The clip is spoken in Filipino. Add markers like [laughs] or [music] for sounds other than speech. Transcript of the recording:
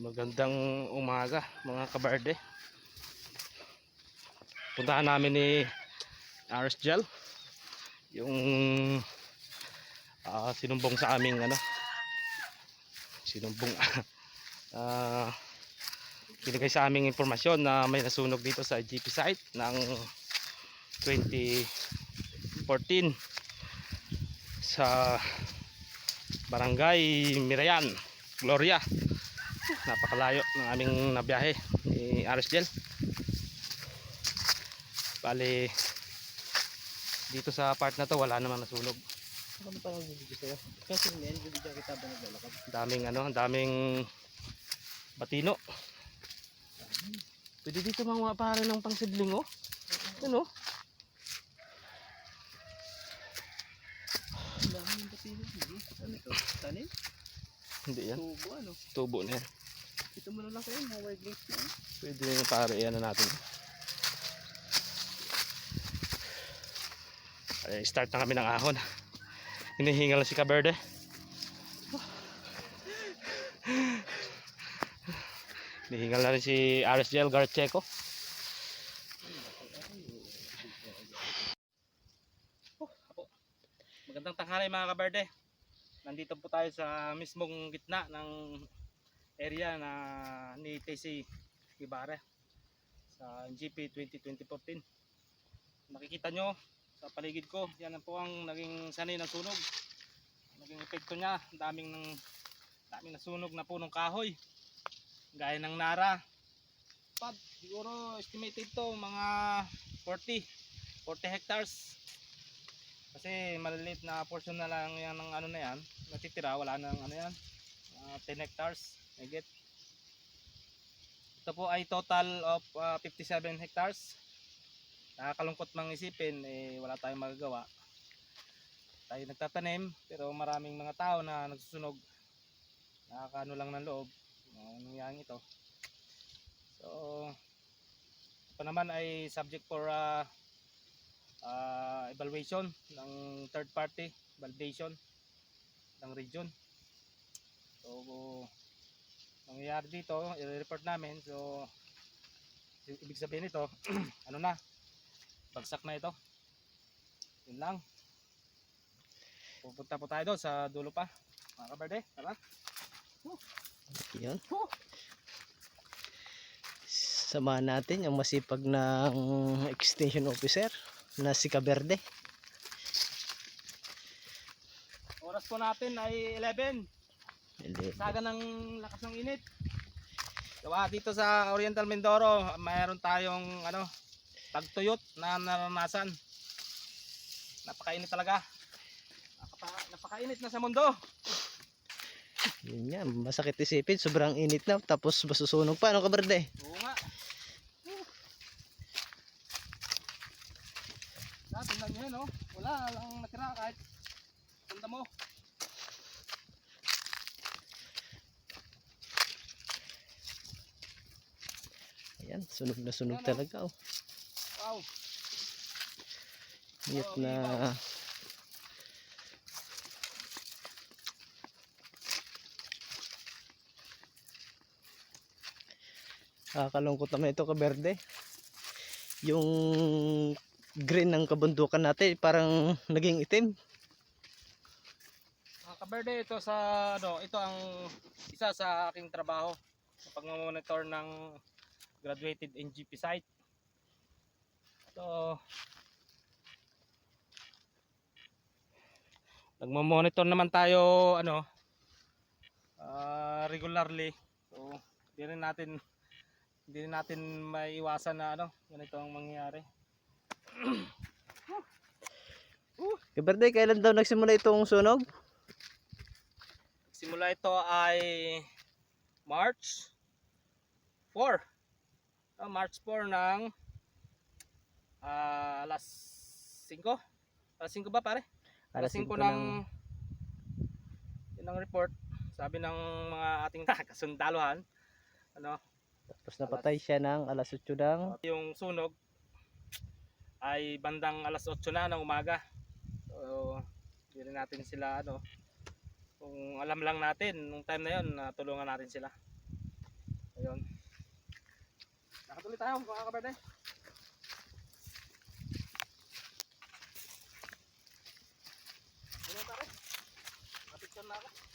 Magandang umaga mga kabarde. Puntahan namin ni Aris Gel. Yung ah, sinumbong sa aming ano. Sinumbong [laughs] ah binigay sa aming impormasyon na may nasunog dito sa GP site ng 2014 sa Barangay Mirayan, Gloria napakalayo ng aming nabiyahe ni Aris Gel bali dito sa part na to wala namang nasunog? Kasi men, kita ba naglalakad? daming ano daming batino pwede dito mga pare ng pangsidling oh ano Ang dami yung patino. Hindi. Ano hindi yan Tubo ano? tubo na yan Ito mo na lang kayo, mga links na. pwede na pare ano natin ay start na kami ng ahon hinihingal na si Kaberde hinihingal na rin si RSGL Garcheco Magandang tanghali mga kaberde. Nandito po tayo sa mismong gitna ng area na ni TC Ibarra sa GP 2014. Nakikita nyo sa paligid ko, yan po ang naging sanay ng sunog. Naging epekto niya, daming ng daming nasunog na punong kahoy. Gaya ng Nara. Pad, siguro estimated to mga 40 40 hectares kasi maliliit na portion na lang yan ng ano na yan. Natitira, wala nang ano yan. ah, 10 hectares. Higit. Ito po ay total of ah, 57 hectares. Nakakalungkot mang isipin, eh, wala tayong magagawa. Tayo nagtatanim, pero maraming mga tao na nagsusunog. Nakakano lang ng loob. Nangyayang ito. So, ito naman ay subject for ah, ah, evaluation ng third party validation ng region so nangyayari dito i-report namin so ibig sabihin nito [clears throat] ano na bagsak na ito yun lang pupunta po tayo doon sa dulo pa mga kaberde tara Yun. Samahan natin yung masipag ng extension officer na si Caberde. oras po natin ay 11 Hindi. Saga ng lakas ng init gawa dito sa Oriental Mindoro mayroon tayong ano tagtuyot na naranasan napakainit talaga Napaka, napakainit na sa mundo Yun nga, masakit isipin. Sobrang init na. Tapos masusunog pa. Ano Caberde? oo nga tingnan nyo yun oh wala lang natira kahit tanda mo Ayan, sunog na sunog talaga. Oh. wow Hiyat Oo, na... Nakakalungkot naman ito kaberde. Yung green ng kabundukan natin parang naging itim. Mga kaberde, ito sa ano, ito ang isa sa aking trabaho sa pagmamonitor ng graduated NGP site. Ito Nagmo-monitor naman tayo ano ah, regularly. So, hindi rin natin hindi rin natin maiwasan na ano, ganito ang mangyayari. [clears throat] Kaberde, kailan daw nagsimula itong sunog? Simula ito ay March 4. Ah, March 4 ng ah, alas 5. Alas 5 ba pare? Alas 5 5 ng yun ang report. Sabi ng mga ating [laughs] kasundaluhan, ano, Tapos napatay siya ng alas 8 ng... yung sunog ay bandang alas 8 na ng umaga. So, hindi natin sila ano, kung alam lang natin nung time na yon tulungan natin sila. Nakatuloy tayo mga kaberde. Ayun pare. Napicture na ako.